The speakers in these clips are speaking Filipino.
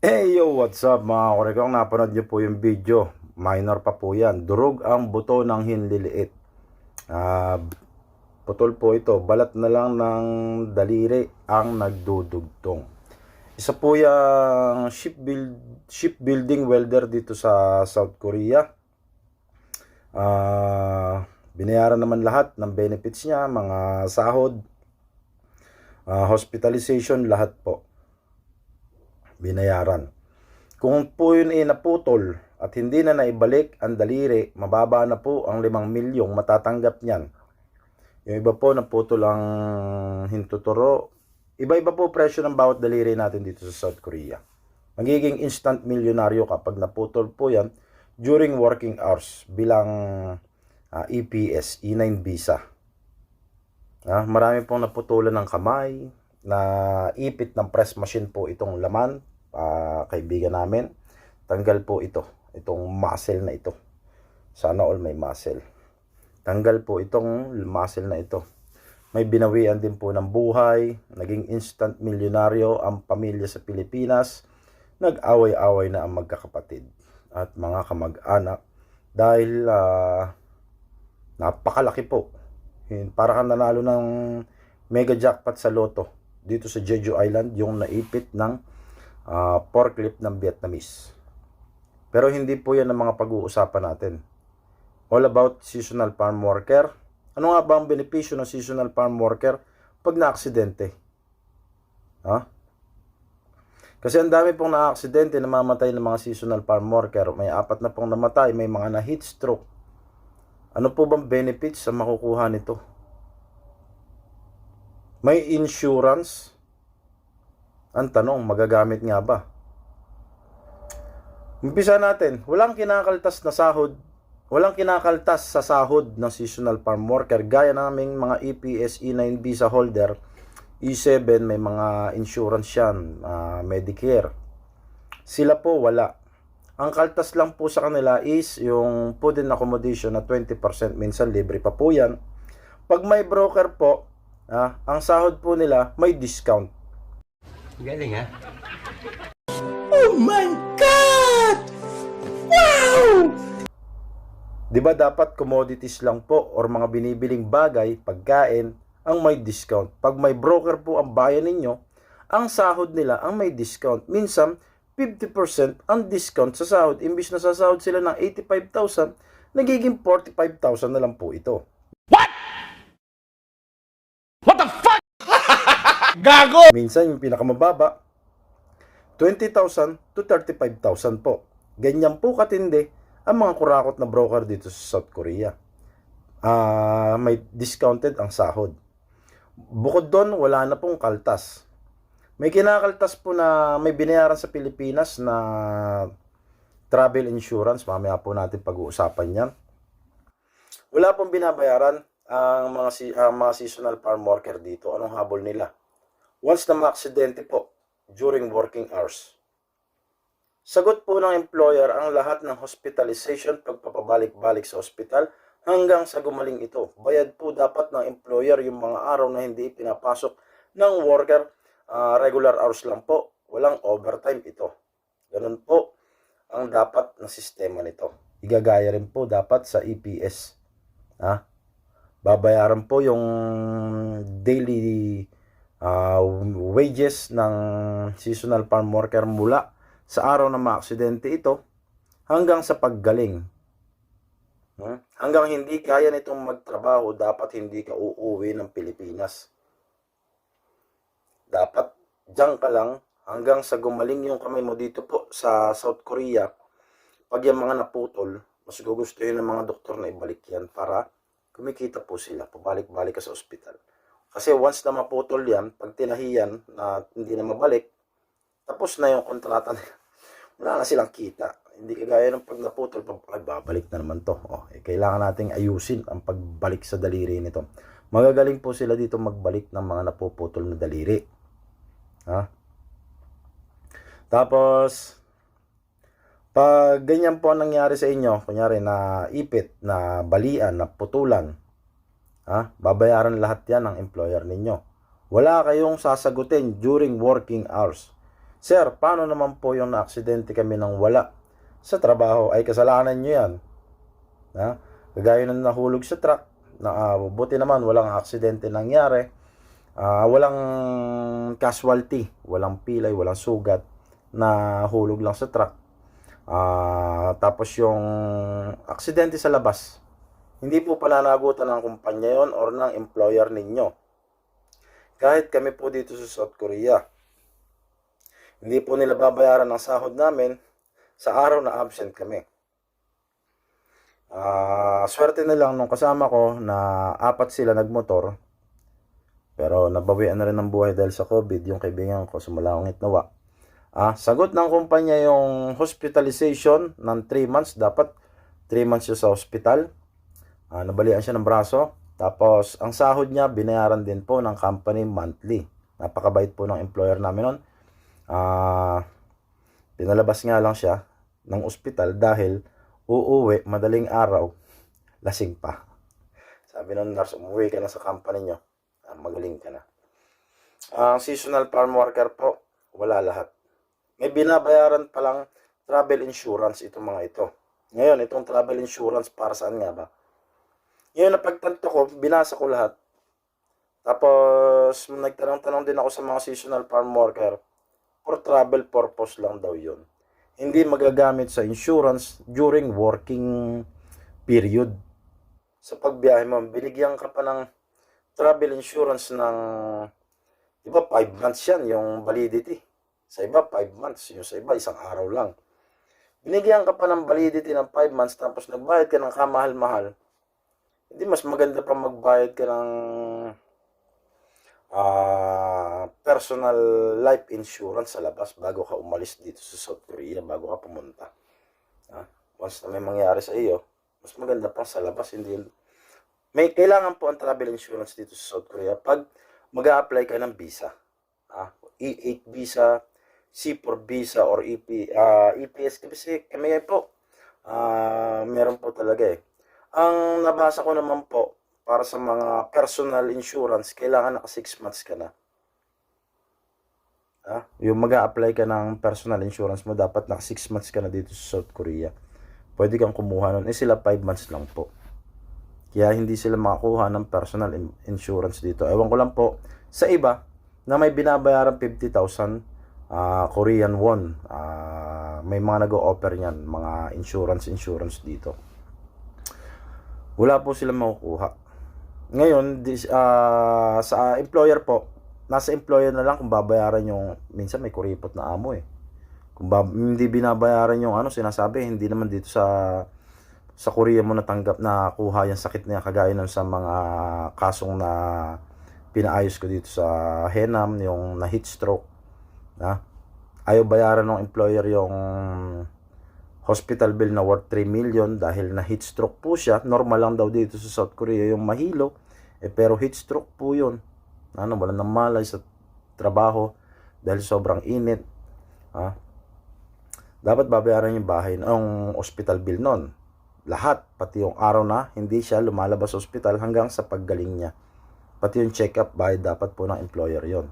Hey yo, what's up mga korekong? Napanood nyo po yung video. Minor pa po yan. Durog ang buto ng hinliliit. Ah, putol po ito. Balat na lang ng daliri ang nagdudugtong. Isa po yung shipbuild, shipbuilding welder dito sa South Korea. Ah, binayaran naman lahat ng benefits niya, mga sahod, ah, hospitalization, lahat po binayaran. Kung po yun ay naputol at hindi na naibalik ang daliri, mababa na po ang 5 milyong matatanggap niyan. Yung iba po naputol ang hintuturo. Iba-iba po presyo ng bawat daliri natin dito sa South Korea. Magiging instant milyonaryo kapag naputol po yan during working hours bilang ah, EPS, E9 visa. Ah, marami pong naputulan ng kamay, na ipit ng press machine po itong laman, ah, kaibigan namin. Tanggal po ito, itong muscle na ito. Sana all may muscle. Tanggal po itong muscle na ito. May binawian din po ng buhay, naging instant milyonaryo ang pamilya sa Pilipinas, nag-away-away na ang magkakapatid at mga kamag-anak dahil ah, napakalaki po. Para kang nanalo ng mega jackpot sa loto dito sa Jeju Island yung naipit ng ah, forklift ng Vietnamese. Pero hindi po yan ang mga pag-uusapan natin. All about seasonal farm worker. Ano nga ba ang benepisyo ng seasonal farm worker pag na-aksidente? Ha? Kasi ang dami pong na-aksidente, namamatay ng mga seasonal farm worker. May apat na pong namatay, may mga na-heat stroke. Ano po bang benefits sa makukuha nito? May insurance? Ang tanong, magagamit nga ba? Umpisa natin, walang kinakaltas na sahod, walang kinakaltas sa sahod ng seasonal farm worker gaya naming mga EPS, E9 visa holder, E7 may mga insurance yan, ah, Medicare. Sila po wala. Ang kaltas lang po sa kanila is yung food and accommodation na 20%, minsan libre pa po yan. Pag may broker po, ah, ang sahod po nila may discount. Galing ha? Oh Di ba dapat commodities lang po or mga binibiling bagay, pagkain, ang may discount. Pag may broker po ang bayan ninyo, ang sahod nila ang may discount. Minsan, 50% ang discount sa sahod. Imbis na sasahod sila ng 85,000, nagiging 45,000 na lang po ito. Gago! Minsan, yung pinakamababa, 20,000 to 35,000 po. Ganyan po katindi ang mga kurakot na broker dito sa South Korea. Ah, may discounted ang sahod. Bukod doon, wala na pong kaltas. May kinakaltas po na may binayaran sa Pilipinas na travel insurance. Mamaya po natin pag-uusapan yan. Wala pong binabayaran ang mga, ang mga seasonal farm worker dito. Anong habol nila? Once na maaksidente po during working hours. Sagot po ng employer ang lahat ng hospitalization pagpapabalik-balik sa ospital hanggang sa gumaling ito. Bayad po dapat ng employer yung mga araw na hindi pinapasok ng worker. ah, regular hours lang po. Walang overtime ito. Ganun po ang dapat na sistema nito. Igagaya rin po dapat sa EPS. Ha? Babayaran po yung daily ah, wages ng seasonal farm worker mula sa araw na maaksidente ito hanggang sa paggaling. Hmm? Hanggang hindi kaya nitong magtrabaho, dapat hindi ka uuwi ng Pilipinas. Dapat diyan ka lang hanggang sa gumaling yung kamay mo dito po sa South Korea. Pag yung mga naputol, mas gugustuhin ng mga doktor na ibalik yan para kumikita po sila. Pabalik-balik ka sa ospital. Kasi once na maputol yan, pag tinahiyan na hindi na mabalik, tapos na yung kontrata nila. Wala na silang kita. Hindi kagaya ng pag naputol, pag ay, babalik na naman to. Oh, eh, kailangan nating ayusin ang pagbalik sa daliri nito. Magagaling po sila dito magbalik ng mga napuputol na daliri. Ha? Tapos, pag ganyan po ang nangyari sa inyo, kunyari na ipit, na balian, na putulan, ha? babayaran lahat yan ng employer ninyo. Wala kayong sasagutin during working hours. Sir, paano naman po yung na-aksidente kami ng wala sa trabaho? Ay kasalanan nyo yan. Ha? Kagaya ng nahulog sa truck, na, ah, buti naman walang aksidente nangyari. Ah, walang casualty, walang pilay, walang sugat na hulog lang sa truck. Ah, tapos yung aksidente sa labas, hindi po pananagutan ng kumpanya yon or ng employer ninyo. Kahit kami po dito sa South Korea, hindi po nila babayaran ng sahod namin sa araw na absent kami. Ah, swerte na lang nung kasama ko na apat sila nagmotor. Pero nabawian na rin ng buhay dahil sa COVID yung kaibigan ko sumalangit nawa. Ah, sagot ng kumpanya yung hospitalization ng 3 months. Dapat 3 months siya sa hospital. Ah, nabalian siya ng braso. Tapos, ang sahod niya, binayaran din po ng company monthly. Napakabait po ng employer namin nun. Ah, pinalabas nga lang siya ng ospital dahil uuwi madaling araw, lasing pa. Sabi ng nurse, umuwi ka na sa company nyo. Ah, magaling ka na. Ang seasonal farm worker po, wala lahat. May binabayaran palang travel insurance itong mga ito. Ngayon, itong travel insurance para saan nga ba? Ngayon, napagtanto ko, binasa ko lahat. Tapos, nagtanong-tanong din ako sa mga seasonal farm worker. For travel purpose lang daw yun. Hindi magagamit sa insurance during working period. Sa pagbiyahe mo, binigyan ka pa ng travel insurance ng, di ba, 5 months yan, yung validity. Sa iba, 5 months. Yung sa iba, isang araw lang. Binigyan ka pa ng validity ng 5 months, tapos nagbayad ka ng kamahal-mahal. Hindi mas maganda pa magbayad ka ng ah, personal life insurance sa labas bago ka umalis dito sa South Korea, bago ka pumunta. Ah, once na may mangyari sa iyo, mas maganda pa sa labas, hindi may kailangan po ang travel insurance dito sa South Korea pag mag apply ka ng visa. Ah, E8 visa, C4 visa or EP, ah, EPS kasi kami po ah, meron po talaga eh. Ang nabasa ko naman po para sa mga personal insurance, kailangan naka 6 months ka na. Ah, yung mag apply ka ng personal insurance mo, dapat naka 6 months ka na dito sa South Korea. Pwede kang kumuha nun. Eh sila 5 months lang po. Kaya hindi sila makakuha ng personal in- insurance dito. Ewan ko lang po sa iba na may binabayaran 50,000 ah, Korean won. Ah, may mga nag-o-offer niyan, mga insurance insurance dito. Wala po sila makukuha. Ngayon, dis, ah, sa employer po, nasa employer na lang kung babayaran yung, minsan may kuripot na amo eh. Kung ba, hindi binabayaran yung ano, sinasabi, hindi naman dito sa sa Korea mo natanggap na kuha yung sakit niya kagaya ng sa mga kasong na pinaayos ko dito sa Henam, yung na heat stroke. Na, ayaw bayaran ng employer yung hospital bill na worth 3 million dahil na heat stroke po siya. Normal lang daw dito sa South Korea yung mahilo. Eh, pero heat stroke po yun. Ano, wala nang malay sa trabaho dahil sobrang init. Ha? Dapat babayaran yung bahay, ang hospital bill nun. Lahat, pati yung araw na hindi siya lumalabas sa hospital hanggang sa paggaling niya. Pati yung check-up, bayad dapat po ng employer yon.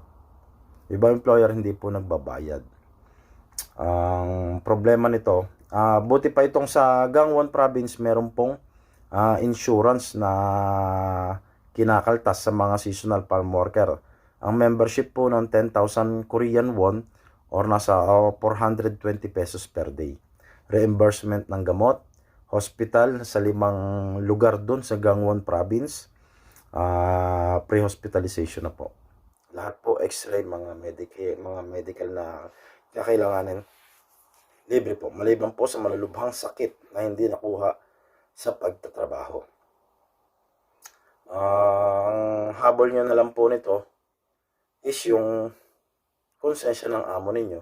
Iba employer hindi po nagbabayad. Ang problema nito, ah buti pa itong sa Gangwon province meron pong ah, insurance na kinakaltas sa mga seasonal farm worker. Ang membership po ng 10,000 Korean won or nasa ah, 420 pesos per day. Reimbursement ng gamot, hospital sa limang lugar doon sa Gangwon province. ah pre-hospitalization na po. Lahat po x-ray, mga medical, mga medical na kakailanganin libre po, maliban po sa malulubhang sakit na hindi nakuha sa pagtatrabaho. Ang habol nyo na lang po nito is yung konsensya ng amo ninyo.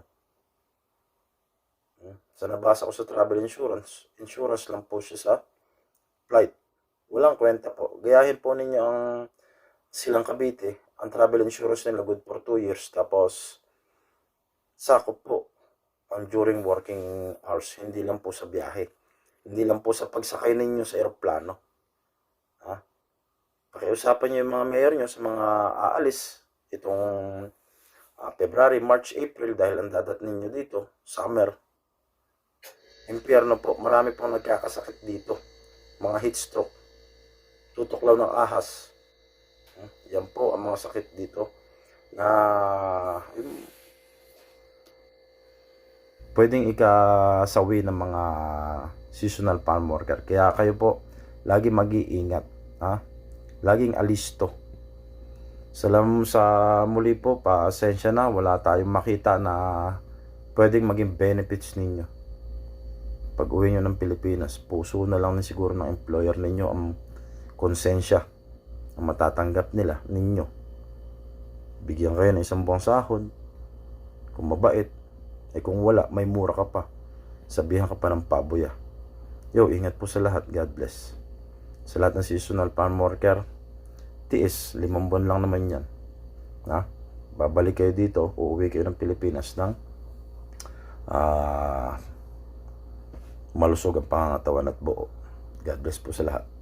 Hmm. Sa nabasa ko sa travel insurance, insurance lang po siya sa flight. Walang kwenta po. Gayahin po ninyo ang silang Cavite, ang travel insurance nila good for 2 years. Tapos, sakop po ang during working hours. Hindi lang po sa biyahe. Hindi lang po sa pagsakay ninyo sa eroplano. Ha? Pakiusapan niyo yung mga mayor niyo sa mga aalis itong ah, February, March, April dahil ang dadat ninyo dito, summer. Impyerno po, marami pong nagkakasakit dito. Mga heat stroke. Tutuklaw ng ahas. Hmm, Yan po ang mga sakit dito na yung, pwedeng ikasawi ng mga seasonal farm worker. Kaya kayo po, lagi mag-iingat. Ha? Laging alisto. Salam sa muli po, pasensya na, wala tayong makita na pwedeng maging benefits ninyo. Pag uwi nyo ng Pilipinas, puso na lang na siguro ng employer ninyo ang konsensya ang matatanggap nila ninyo. Bigyan kayo ng isang buwang sahod. Kung mabait, eh kung wala, may mura ka pa. Sabihan ka pa ng paboya. Yo, ingat po sa lahat. God bless. Sa lahat ng seasonal farm worker, tiis, limang buwan lang naman yan. Ha? Babalik kayo dito, uuwi kayo ng Pilipinas ng ah malusog ang pangangatawan at buo. God bless po sa lahat.